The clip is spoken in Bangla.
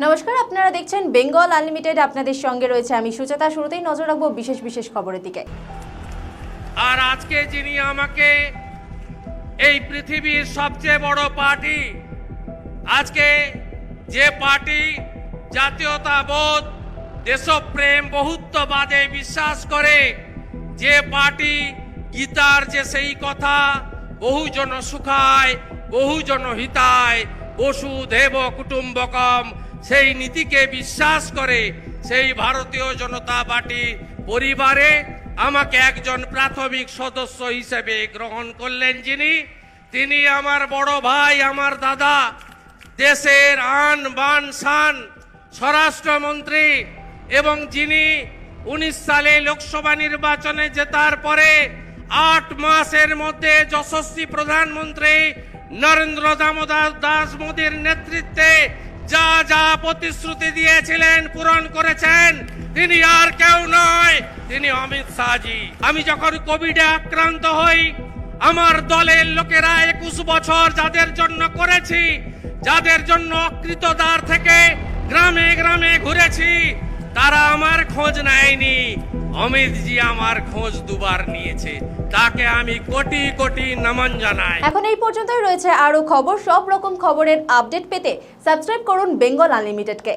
নমস্কার, আপনারা দেখছেন বেঙ্গল আনলিমিটেড। আপনাদের সঙ্গে রয়েছে আমি সুচেতা শুরুতেই নজর রাখব বিশেষ বিশেষ খবরের দিকে। আর আজকে যিনি আমাকে এই পৃথিবীর সবচেয়ে বড় পার্টি, আজকে যে পার্টি জাতীয়তাবোধ, দেশপ্রেম, বহুত্ববাদে বিশ্বাস করে, যে পার্টি গীতার যে সেই কথা, বহুজন সুখায়, বহুজন হিতায় বসুধেব কুটুম্বকম। সেই নীতিকে বিশ্বাস করে সেই ভারতীয় জনতা পার্টি পরিবারে আমাকে একজন প্রাথমিক সদস্য হিসেবে গ্রহণ করলেন যিনি। তিনি আমার বড় ভাই, আমার দাদা, দেশের আন বান শান স্বরাষ্ট্রমন্ত্রী এবং যিনি উনিশ সালে লোকসভা নির্বাচনে জেতার পরে আট মাসের মধ্যে যশস্বী প্রধানমন্ত্রী নরেন্দ্র দামোদর দাস মোদীর নেতৃত্বে যা যা প্রতিশ্রুতি দিয়েছিলেন, পূরণ করেছেন, তিনি আর কেউ নয়, তিনি অমিত শাহজি। আমি যখন কোভিডে আক্রান্ত হই, আমার দলের লোকেরা একুশ বছর যাদের জন্য করেছি, যাদের জন্য অকৃতদার থেকে গ্রামে গ্রামে ঘুরেছি তারা আমার খোঁজ নেয়নি। অমিত জি আমার খোঁজ দুবার নিয়েছে। তাকে আমি কোটি কোটি নমন জানাই। এখন এই পর্যন্তই রয়েছে আরও খবর। সব রকম খবরের আপডেট পেতে সাবস্ক্রাইব করুন বেঙ্গল আনলিমিটেডকে।